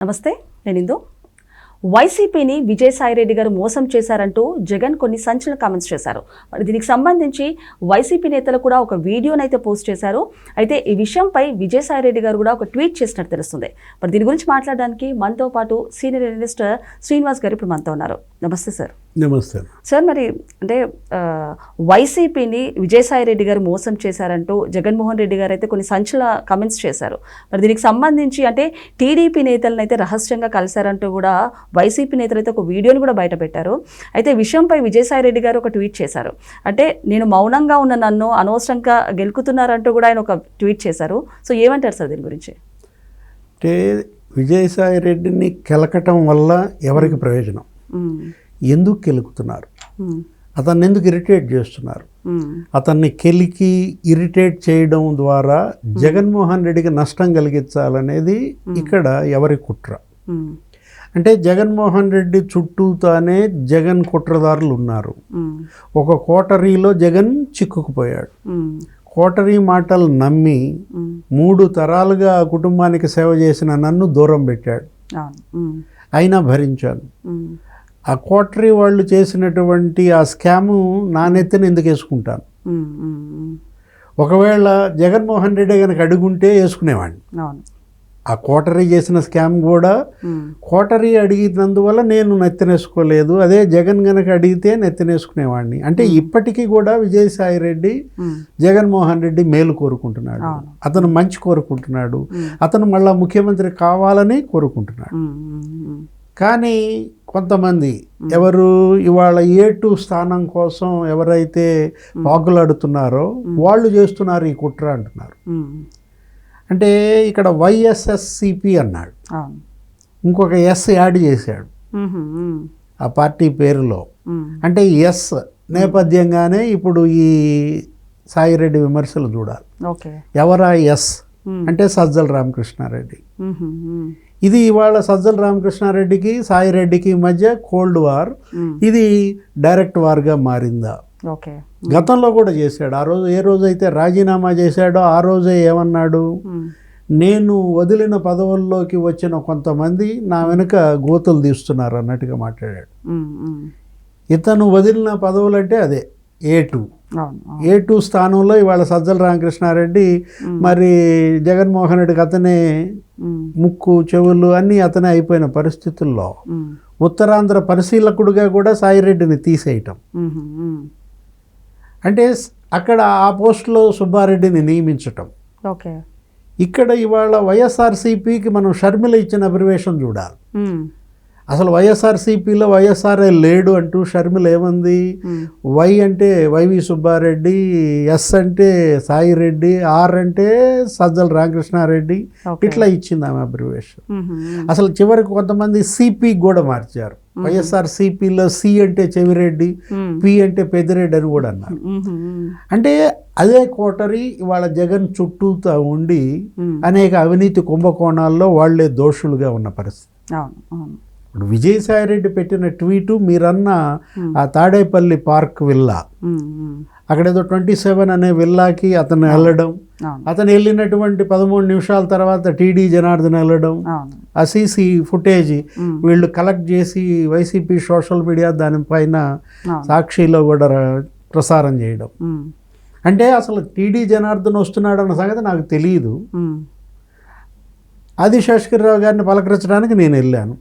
నమస్తే నేను ఇందు. వైసీపీని విజయసాయిరెడ్డి గారు మోసం చేశారంటూ జగన్ కొన్ని సంచలన కామెంట్స్ చేశారు. మరి దీనికి సంబంధించి వైసీపీ నేతలు కూడా ఒక వీడియోనైతే పోస్ట్ చేశారు. అయితే ఈ విషయంపై విజయసాయిరెడ్డి గారు కూడా ఒక ట్వీట్ చేసినట్టు తెలుస్తుంది. మరి దీని గురించి మాట్లాడడానికి మనతో పాటు సీనియర్ అనలిస్ట్ శ్రీనివాస్ గారు ఇప్పుడు మనతో ఉన్నారు. నమస్తే సార్. నమస్తే. సార్ మరి అంటే వైసీపీని విజయసాయి రెడ్డి గారు మోసం చేశారంటూ జగన్మోహన్ రెడ్డి గారు అయితే కొన్ని సంచలన కమెంట్స్ చేశారు. మరి దీనికి సంబంధించి అంటే టీడీపీ నేతలను అయితే రహస్యంగా కలిశారంటూ కూడా వైసీపీ నేతలు అయితే ఒక వీడియోని కూడా బయట పెట్టారు. అయితే విషయంపై విజయసాయి రెడ్డి గారు ఒక ట్వీట్ చేశారు. అంటే నేను మౌనంగా ఉన్న నన్ను అనవసరంగా గెలుకుతున్నారంటూ కూడా ఆయన ఒక ట్వీట్ చేశారు. సో ఏమంటారు సార్ దీని గురించి? అంటే విజయసాయి రెడ్డిని కెలకటం వల్ల ఎవరికి ప్రయోజనం? ఎందుకు కెలుకుతున్నారు? అతన్ని ఎందుకు ఇరిటేట్ చేస్తున్నారు? అతన్ని కెలికి ఇరిటేట్ చేయడం ద్వారా జగన్మోహన్ రెడ్డికి నష్టం కలిగించాలనేది ఇక్కడ ఎవరి కుట్ర? అంటే జగన్మోహన్ రెడ్డి చుట్టూతానే జగన్ కుట్రదారులు ఉన్నారు. ఒక కోటరీలో జగన్ చిక్కుకుపోయాడు. కోటరీ మాటలు నమ్మి మూడు తరాలుగా ఆ కుటుంబానికి సేవ చేసిన నన్ను దూరం పెట్టాడు. అయినా భరించాను. ఆ కోటరీ వాళ్ళు చేసినటువంటి ఆ స్కాము నా నెత్తిన ఎందుకు వేసుకుంటాను. ఒకవేళ జగన్మోహన్ రెడ్డి కనుక అడుగుంటే వేసుకునేవాడిని. ఆ కోటరీ చేసిన స్కామ్ కూడా కోటరీ అడిగినందువల్ల నేను నెత్తినేసుకోలేదు. అదే జగన్ గనక అడిగితే నెత్తినేసుకునేవాడిని. అంటే ఇప్పటికీ కూడా విజయసాయి రెడ్డి జగన్మోహన్ రెడ్డి మేలు కోరుకుంటున్నాడు. అతను మంచి కోరుకుంటున్నాడు. అతను మళ్ళా ముఖ్యమంత్రి కావాలని కోరుకుంటున్నాడు. కానీ కొంతమంది ఎవరు ఇవాళ ఏ టూ స్థానం కోసం ఎవరైతే పాకులాడుతున్నారో వాళ్ళు చేస్తున్నారు ఈ కుట్ర అంటున్నారు. అంటే ఇక్కడ వైఎస్ఎస్సిపి అన్నాడు. ఇంకొక ఎస్ యాడ్ చేశాడు. ఆ పార్టీ పేరులో. అంటే ఎస్ నేపథ్యంగానే ఇప్పుడు ఈ సాయిరెడ్డి విమర్శలు చూడాలి. ఓకే. ఎవరా ఎస్? అంటే సజ్జల రామకృష్ణారెడ్డి. ఇది ఇవాళ సజ్జల రామకృష్ణారెడ్డికి సాయిరెడ్డికి మధ్య కోల్డ్ వార్ ఇది డైరెక్ట్ వార్గా మారిందా? ఓకే. గతంలో కూడా చేశాడు. ఆ రోజు ఏ రోజు అయితే రాజీనామా చేశాడో ఆ రోజే ఏమన్నాడు? నేను వదిలిన పదవుల్లోకి వచ్చిన కొంతమంది నా వెనుక గోతులు తీస్తున్నారు అన్నట్టుగా మాట్లాడాడు. ఇతను వదిలిన పదవులు అంటే అదే ఏ టూ. ఏ టూ స్థానంలో ఇవాళ సజ్జల రామకృష్ణారెడ్డి మరి జగన్మోహన్ రెడ్డికి అతనే ముక్కు చెవులు అన్నీ అతనే అయిపోయిన పరిస్థితుల్లో ఉత్తరాంధ్ర పరిశీలకుడుగా కూడా సాయిరెడ్డిని తీసేయటం. అంటే అక్కడ ఆ పోస్టులో సుబ్బారెడ్డిని నియమించటం. ఓకే. ఇక్కడ ఇవాళ వైఎస్ఆర్సీపీకి మనం షర్మిల ఇచ్చిన అబ్రివేషన్ చూడాలి. అసలు వైఎస్ఆర్సీపీలో వైఎస్ఆర్ఏ లేడు అంటూ షర్మిల ఏమంది? వై అంటే వైవి సుబ్బారెడ్డి ఎస్ అంటే సాయిరెడ్డి ఆర్ అంటే సజ్జల రామకృష్ణారెడ్డి. ఇట్లా ఇచ్చింది ఆమె అబ్రివేషన్ అసలు చివరికి కొంతమంది సిపి కూడా మార్చారు. వైఎస్ఆర్ సిపిలో సి అంటే చెవిరెడ్డి పి అంటే పెద్దిరెడ్డి అని కూడా అన్నారు. అంటే అదే కోటరీ ఇవాళ జగన్ చుట్టూతా ఉండి అనేక అవినీతి కుంభకోణాల్లో వాళ్ళే దోషులుగా ఉన్న పరిస్థితి. అవును అవును. ఇప్పుడు విజయసాయిరెడ్డి పెట్టిన ట్వీటు మీరన్న. ఆ తాడేపల్లి పార్క్ విల్లా. అక్కడ ఏదో ట్వంటీ సెవెన్ అనే విల్లాకి అతను వెళ్ళడం. అతను వెళ్ళినటువంటి పదమూడు నిమిషాల తర్వాత టీడీ జనార్దన్ వెళ్ళడం. ఆ సీసీ ఫుటేజ్ వీళ్ళు కలెక్ట్ చేసి వైసీపీ సోషల్ మీడియా దానిపైన సాక్షిలో కూడా ప్రసారం చేయడం. అంటే అసలు టీడీ జనార్దన్ వస్తున్నాడు అన్న సంగతి నాకు తెలియదు ఆది శేషగిరిరావు గారిని పలకరించడానికి నేను వెళ్ళాను.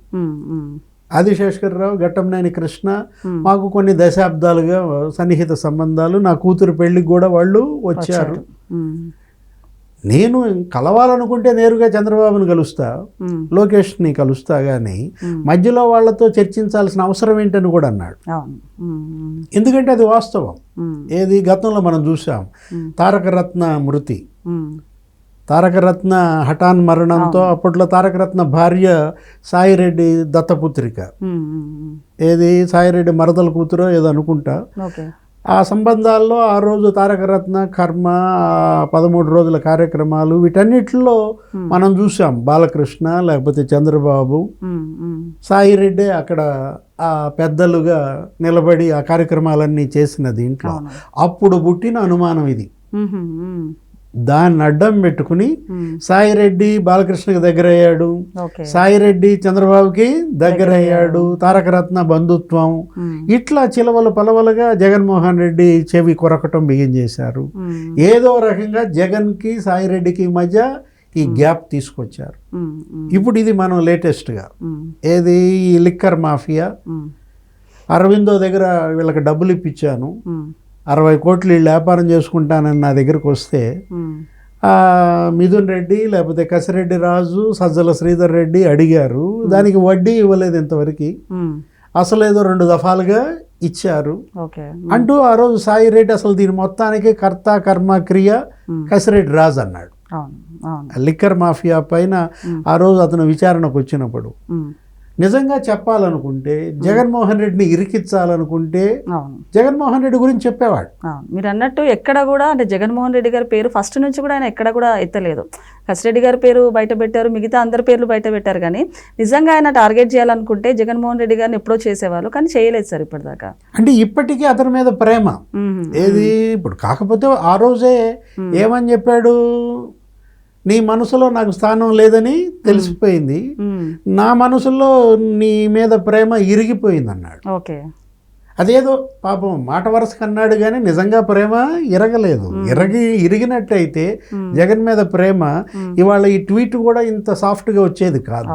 ఆది శేషగిరిరావు ఘట్టంనేని కృష్ణ మాకు కొన్ని దశాబ్దాలుగా సన్నిహిత సంబంధాలు. నా కూతురు పెళ్ళికి కూడా వాళ్ళు వచ్చారు. నేను కలవాలనుకుంటే నేరుగా చంద్రబాబుని కలుస్తా లోకేష్ని కలుస్తా కానీ మధ్యలో వాళ్ళతో చర్చించాల్సిన అవసరం ఏంటని కూడా అన్నాడు. ఎందుకంటే అది వాస్తవం. ఏది గతంలో మనం చూసాం. తారకరత్న మృతి. తారకరత్న హఠాన్ మరణంతో అప్పట్లో తారకరత్న భార్య సాయిరెడ్డి దత్తపుత్రిక. ఏది సాయిరెడ్డి మరదల కూతురో ఏదో అనుకుంటా. ఆ సంబంధాల్లో ఆ రోజు తారకరత్న కర్మ పదమూడు రోజుల కార్యక్రమాలు వీటన్నిటిలో మనం చూసాం. బాలకృష్ణ లేకపోతే చంద్రబాబు. సాయిరెడ్డి అక్కడ ఆ పెద్దలుగా నిలబడి ఆ కార్యక్రమాలన్నీ చేసిన దీంట్లో. అప్పుడు పుట్టిన అనుమానం ఇది. దాన్ని అడ్డం పెట్టుకుని. సాయిరెడ్డి బాలకృష్ణకి దగ్గర అయ్యాడు సాయిరెడ్డి చంద్రబాబుకి దగ్గర అయ్యాడు తారకరత్న బంధుత్వం. ఇట్లా చిలవలు పలవలుగా జగన్మోహన్ రెడ్డి చెవి కొరకటం బిగిన్ చేశారు. ఏదో రకంగా జగన్కి సాయిరెడ్డికి మధ్య ఈ గ్యాప్ తీసుకొచ్చారు. ఇప్పుడు ఇది మనం లేటెస్ట్గా. ఏది ఈ లిక్కర్ మాఫియా. అరవిందో దగ్గర వీళ్ళకి డబ్బులు ఇప్పించాను. అరవై కోట్లు వీళ్ళు వ్యాపారం చేసుకుంటానని నా దగ్గరకు వస్తే మిథున్ రెడ్డి లేకపోతే కసిరెడ్డి రాజు సజ్జల శ్రీధర్ రెడ్డి అడిగారు. దానికి వడ్డీ ఇవ్వలేదు ఇంతవరకు. అసలు ఏదో రెండు దఫాలుగా ఇచ్చారు. అంటూ ఆ రోజు సాయి రెడ్డి అసలు దీని మొత్తానికి కర్త కర్మ క్రియ. కసిరెడ్డి రాజు అన్నాడు. లిక్కర్ మాఫియా పైన ఆ రోజు అతను విచారణకు వచ్చినప్పుడు. నిజంగా చెప్పాలనుకుంటే జగన్మోహన్ రెడ్డిని ఇరికించాలనుకుంటే జగన్మోహన్ రెడ్డి గురించి చెప్పేవాడు. మీరు అన్నట్టు ఎక్కడ కూడా అంటే జగన్మోహన్ రెడ్డి గారి పేరు ఫస్ట్ నుంచి కూడా ఆయన ఎక్కడ కూడా ఎత్తలేదు. కసిరెడ్డి గారి పేరు బయట పెట్టారు మిగతా అందరి పేర్లు బయట పెట్టారు కానీ నిజంగా ఆయన టార్గెట్ చేయాలనుకుంటే జగన్మోహన్ రెడ్డి గారిని ఎప్పుడో చేసేవాళ్ళు కానీ చేయలేదు సార్ ఇప్పటిదాకా. అంటే ఇప్పటికీ అతని మీద ప్రేమ. ఏది? ఇప్పుడు కాకపోతే ఆ రోజే ఏమని చెప్పాడు? నీ మనసులో నాకు స్థానం లేదని తెలిసిపోయింది. నా మనసులో నీ మీద ప్రేమ ఇరిగిపోయింది అన్నాడు ఓకే. అదేదో పాపం మాట వరుసకు అన్నాడు కానీ నిజంగా ప్రేమ ఇరగలేదు. ఇరగి ఇరిగినట్టయితే జగన్ మీద ప్రేమ ఇవాళ ఈ ట్వీట్ కూడా ఇంత సాఫ్ట్గా వచ్చేది కాదు.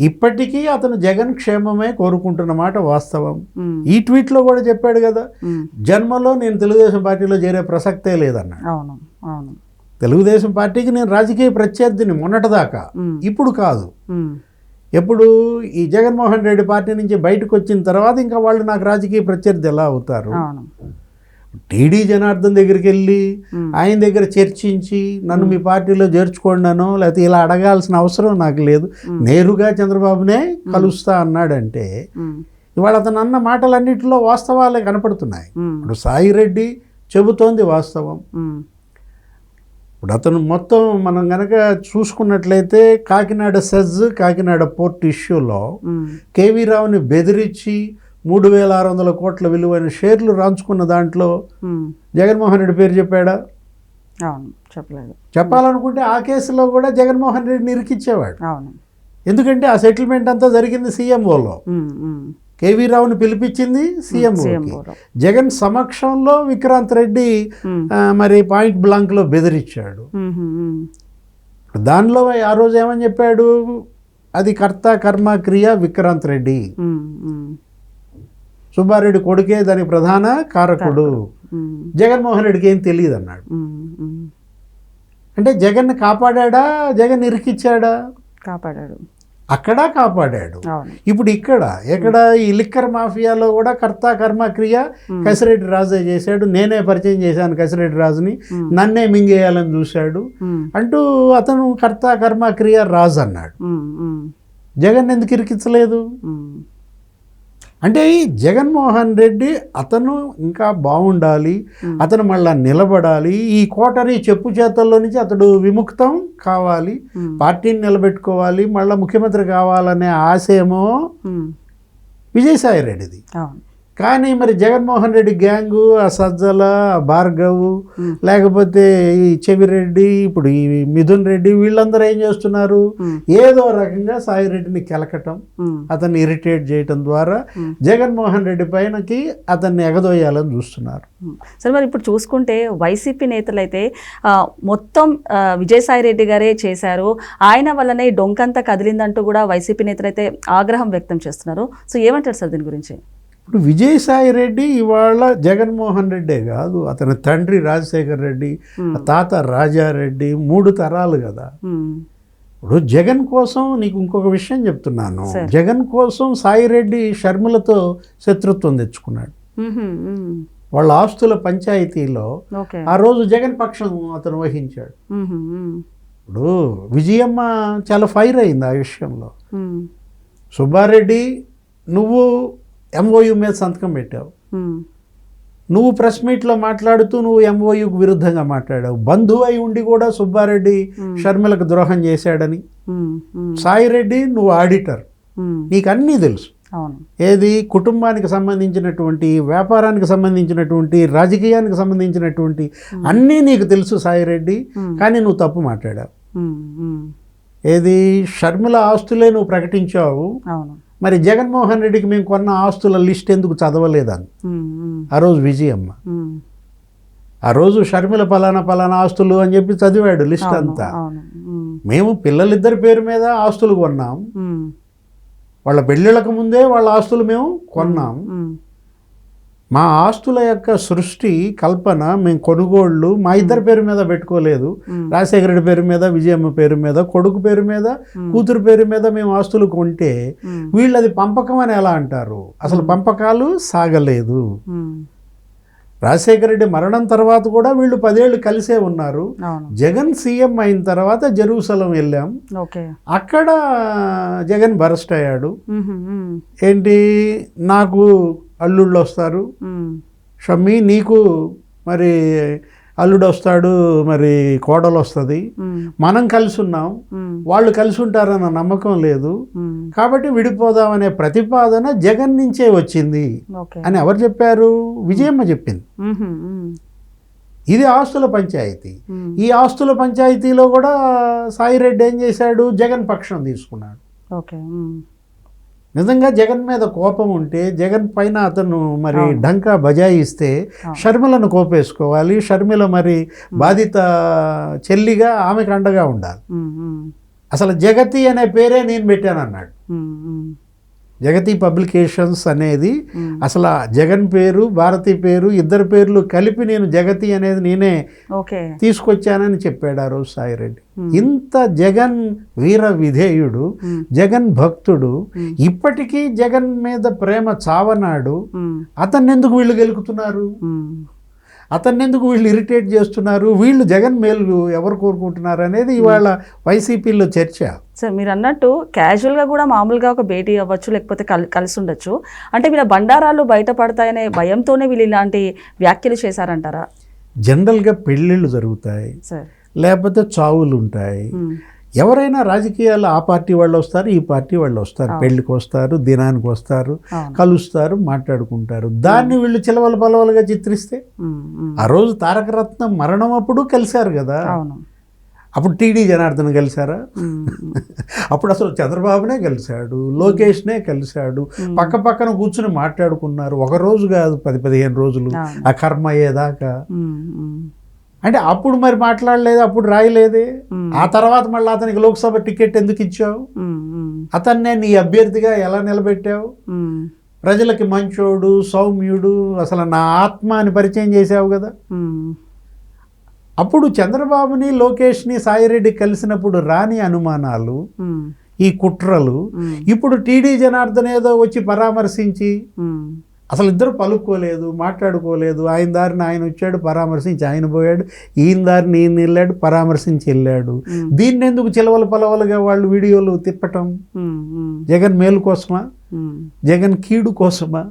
ఇప్పటికీ అతను జగన్ క్షేమమే కోరుకుంటున్న మాట వాస్తవం. ఈ ట్వీట్లో కూడా చెప్పాడు కదా. జన్మలో నేను తెలుగుదేశం పార్టీలో చేరే ప్రసక్తే లేదన్నాడు. అవును అవును. తెలుగుదేశం పార్టీకి నేను రాజకీయ ప్రత్యర్థిని మొన్నటిదాకా. ఇప్పుడు కాదు. ఎప్పుడు ఈ జగన్మోహన్ రెడ్డి పార్టీ నుంచి బయటకు వచ్చిన తర్వాత ఇంకా వాళ్ళు నాకు రాజకీయ ప్రత్యర్థి ఎలా అవుతారు టీడీ జనార్దన్ దగ్గరికి వెళ్ళి. ఆయన దగ్గర చర్చించి నన్ను మీ పార్టీలో చేర్చుకోండానో లేకపోతే ఇలా అడగాల్సిన అవసరం నాకు లేదు నేరుగా చంద్రబాబునే కలుస్తా అన్నాడంటే. ఇవాళ అతను అన్న మాటలన్నింటిలో వాస్తవాలే కనపడుతున్నాయి. ఇప్పుడు సాయి రెడ్డి చెబుతోంది వాస్తవం. ఇప్పుడు అతను మొత్తం మనం గనక చూసుకున్నట్లయితే కాకినాడ సెజ్ కాకినాడ పోర్ట్ ఇష్యూలో. కేవీ రావుని బెదిరించి మూడు వేల ఆరు వందల కోట్ల విలువైన షేర్లు రాంచుకున్న దాంట్లో. జగన్మోహన్ రెడ్డి పేరు చెప్పాడా అవును చెప్పలేదు చెప్పాలనుకుంటే ఆ కేసులో కూడా జగన్మోహన్ రెడ్డిని ఇరికిచ్చేవాడు అవును ఎందుకంటే ఆ సెటిల్మెంట్ అంతా జరిగింది సీఎంఓలో. కేవీ రావుని పిలిపించింది సీఎంఓలో. జగన్ సమక్షంలో విక్రాంత్ రెడ్డి మరి పాయింట్ బ్లాంక్లో బెదిరించాడు మ్మ్. మ్మ్. దానిలో ఆ రోజు ఏమని చెప్పాడు అది కర్త కర్మ క్రియ విక్రాంత్ రెడ్డి. సుబ్బారెడ్డి కొడుకే దానికి ప్రధాన కారకుడు. జగన్మోహన్ రెడ్డికి ఏం తెలియదు అన్నాడు. అంటే జగన్ కాపాడా జగన్ ఇరికిచ్చాడా కాపాడాడు అక్కడ కాపాడాడు. ఇప్పుడు ఇక్కడ ఎక్కడ ఈ లిక్కర్ మాఫియాలో కూడా కర్త కర్మ క్రియ కసిరెడ్డి రాజే చేశాడు. నేనే పరిచయం చేశాను కసిరెడ్డి రాజుని. నన్నే మింగేయాలని చూశాడు. అంటూ అతను కర్త కర్మ క్రియ రాజు అన్నాడు. జగన్ ఎందుకు ఇరికించలేదు. అంటే ఈ జగన్మోహన్ రెడ్డి అతను ఇంకా బాగుండాలి అతను మళ్ళా నిలబడాలి ఈ కోటరీ చెప్పు చేతల్లో నుంచి అతడు విముక్తం కావాలి. పార్టీని నిలబెట్టుకోవాలి మళ్ళీ ముఖ్యమంత్రి కావాలనే ఆశయమో. విజయసాయి రెడ్డిది అవును కానీ మరి జగన్మోహన్ రెడ్డి గ్యాంగు ఆ సజ్జల ఆ భార్గవ్ లేకపోతే ఈ చెవిరెడ్డి ఇప్పుడు ఈ మిథున్ రెడ్డి వీళ్ళందరూ ఏం చేస్తున్నారు. ఏదో రకంగా సాయి రెడ్డిని కెలకటం. అతన్ని ఇరిటేట్ చేయటం ద్వారా. జగన్మోహన్ రెడ్డి పైనకి అతన్ని ఎగదోయాలని చూస్తున్నారు. సరే మరి ఇప్పుడు చూసుకుంటే వైసీపీ నేతలు అయితే ఆ, మొత్తం ఆ, విజయసాయి రెడ్డి గారే చేశారు ఆయన వల్లనే డొంకంతా కదిలిందంటూ కూడా వైసీపీ నేతలు అయితే ఆగ్రహం వ్యక్తం చేస్తున్నారు సో ఏమంటారు సార్ దీని గురించి ఇప్పుడు విజయసాయి రెడ్డి ఇవాళ జగన్మోహన్ రెడ్డే కాదు అతని తండ్రి రాజశేఖర్ రెడ్డి ఆ తాత రాజారెడ్డి మూడు తరాలు కదా. ఇప్పుడు జగన్ కోసం నీకు ఇంకొక విషయం చెప్తున్నాను. జగన్ కోసం సాయిరెడ్డి షర్మిలతో శత్రుత్వం తెచ్చుకున్నాడు. వాళ్ళ ఆస్తుల పంచాయతీలో ఆ రోజు జగన్ పక్షం అతను వహించాడు. ఇప్పుడు విజయమ్మ చాలా ఫైర్ అయింది ఆ విషయంలో. సుబ్బారెడ్డి నువ్వు ఎంఓయు మీద సంతకం పెట్టావు. నువ్వు ప్రెస్ మీట్లో మాట్లాడుతూ నువ్వు ఎంఓయుకు విరుద్ధంగా మాట్లాడావు. బంధువు అయి ఉండి కూడా సుబ్బారెడ్డి షర్మిలకు ద్రోహం చేశాడని. సాయిరెడ్డి నువ్వు ఆడిటర్. నీకు అన్నీ తెలుసు. ఏది? కుటుంబానికి సంబంధించినటువంటి వ్యాపారానికి సంబంధించినటువంటి రాజకీయానికి సంబంధించినటువంటి అన్నీ నీకు తెలుసు సాయిరెడ్డి. కానీ నువ్వు తప్పు మాట్లాడావు. ఏది? షర్మిల ఆస్తులే నువ్వు ప్రకటించావు. మరి జగన్మోహన్ రెడ్డికి మేము కొన్న ఆస్తుల లిస్ట్ ఎందుకు చదవలేదని? ఆ రోజు విజయమ్మ. ఆ రోజు షర్మిల పలానా పలానా ఆస్తులు అని చెప్పి చదివాడు లిస్ట్ అంతా. మేము పిల్లలిద్దరి పేరు మీద ఆస్తులు కొన్నాం. వాళ్ళ పెళ్ళిళ్ళకు ముందే వాళ్ళ ఆస్తులు మేము కొన్నాం. మా ఆస్తుల యొక్క సృష్టి కల్పన మేము కొనుగోళ్ళు మా ఇద్దరి పేరు మీద పెట్టుకోలేదు. రాజశేఖర రెడ్డి పేరు మీద విజయమ్మ పేరు మీద కొడుకు పేరు మీద. కూతురు పేరు మీద మేము ఆస్తులు కొంటే వీళ్ళు అది పంపకం అని ఎలా అంటారు? అసలు పంపకాలు సాగలేదు. రాజశేఖర రెడ్డి మరణం తర్వాత కూడా వీళ్ళు పదేళ్ళు కలిసే ఉన్నారు. జగన్ సీఎం అయిన తర్వాత జెరూసలం వెళ్ళాం. అక్కడ జగన్ బరస్ట్ అయ్యాడు. ఏంటి? నాకు అల్లుళ్ళు వస్తారు షమ్మి నీకు మరి అల్లుడు వస్తాడు మరి కోడలు వస్తుంది మనం కలిసి ఉన్నాం వాళ్ళు కలిసి ఉంటారన్న నమ్మకం లేదు. కాబట్టి విడిపోదామనే ప్రతిపాదన జగన్ నుంచే వచ్చింది అని ఎవరు చెప్పారు? విజయమ్మ చెప్పింది. ఇది ఆస్తుల పంచాయతీ. ఈ ఆస్తుల పంచాయతీలో కూడా సాయిరెడ్డి ఏం చేశాడు? జగన్ పక్షం తీసుకున్నాడు. ఓకే నిజంగా జగన్ మీద కోపం ఉంటే జగన్ పైన అతను మరి. డంకా బజాయిస్తే. షర్మిలను కోపేసుకోవాలి షర్మిల మరి బాధిత చెల్లిగా ఆమెకు అండగా ఉండాలి. అసలు జగతి అనే పేరే నేను పెట్టాను అన్నాడు ఉమ్, ఉమ్, జగతి పబ్లికేషన్స్ అనేది అసలు జగన్ పేరు భారతి పేరు ఇద్దరు పేర్లు కలిపి నేను జగతి అనేది నేనే తీసుకొచ్చానని చెప్పాడు ఆ రోజు సాయిరెడ్డి. ఇంత జగన్ వీర విధేయుడు జగన్ భక్తుడు. ఇప్పటికీ జగన్ మీద ప్రేమ చావనాడు అతన్ని ఎందుకు వీళ్ళు గెలుకుతున్నారు? అతన్ని ఎందుకు వీళ్ళు ఇరిటేట్ చేస్తున్నారు? వీళ్ళు జగన్ మేలు ఎవరు కోరుకుంటున్నారు అనేది ఇవాళ వైసీపీలో చర్చ. సార్ మీరు అన్నట్టు క్యాజువల్గా కూడా మామూలుగా ఒక భేటీ అవ్వచ్చు లేకపోతే కల్ కలిసి ఉండొచ్చు. అంటే వీళ్ళ బండారాలు బయటపడతాయనే భయంతోనే వీళ్ళు ఇలాంటి వ్యాఖ్యలు చేశారంటారా? జనరల్గా పెళ్ళిళ్ళు జరుగుతాయి. సార్. లేకపోతే చావులు ఉంటాయి. ఎవరైనా రాజకీయాలు ఆ పార్టీ వాళ్ళు వస్తారు ఈ పార్టీ వాళ్ళు వస్తారు. పెళ్ళికి వస్తారు దినానికి వస్తారు కలుస్తారు మాట్లాడుకుంటారు. దాన్ని వీళ్ళు చిలవల పలవలుగా చిత్రిస్తే ఆ రోజు తారకరత్న మరణం అప్పుడు కలిశారు కదా. అప్పుడు టీడీ జనార్దన్ కలిశారా? అప్పుడు అసలు చంద్రబాబునే కలిశాడు లోకేష్నే కలిశాడు. పక్క పక్కన కూర్చుని మాట్లాడుకున్నారు. ఒక రోజు కాదు పది పదిహేను రోజులు. ఆ కర్మ అయ్యేదాకా. అంటే అప్పుడు మరి మాట్లాడలేదు అప్పుడు రాయలేదే. ఆ తర్వాత మళ్ళీ అతనికి లోక్సభ టికెట్ ఎందుకు ఇచ్చావు? అతన్నే నీ అభ్యర్థిగా ఎలా నిలబెట్టావు? ప్రజలకి మంచోడు సౌమ్యుడు అసలు నా ఆత్మ అని పరిచయం చేశావు కదా. అప్పుడు చంద్రబాబుని లోకేష్ని సాయిరెడ్డి కలిసినప్పుడు రాని అనుమానాలు ఈ కుట్రలు ఇప్పుడు టీడీ జనార్దన్ ఏదో వచ్చి పరామర్శించి అసలు ఇద్దరు పలుక్కోలేదు మాట్లాడుకోలేదు. ఆయన దారిని ఆయన వచ్చాడు పరామర్శించి ఆయన పోయాడు. ఈయన దారిని ఈయన వెళ్ళాడు పరామర్శించి వెళ్ళాడు. దీన్ని ఎందుకు చిలవల పలవలుగా వాళ్ళు వీడియోలు తిప్పటం? జగన్ మేలు కోసమా? జగన్ కీడు కోసమా?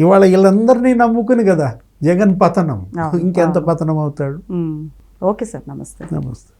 ఇవాళ వీళ్ళందరినీ నమ్ముకుని కదా జగన్ పతనం. ఇంకెంత పతనం అవుతాడు. ఓకే సార్ నమస్తే. నమస్తే.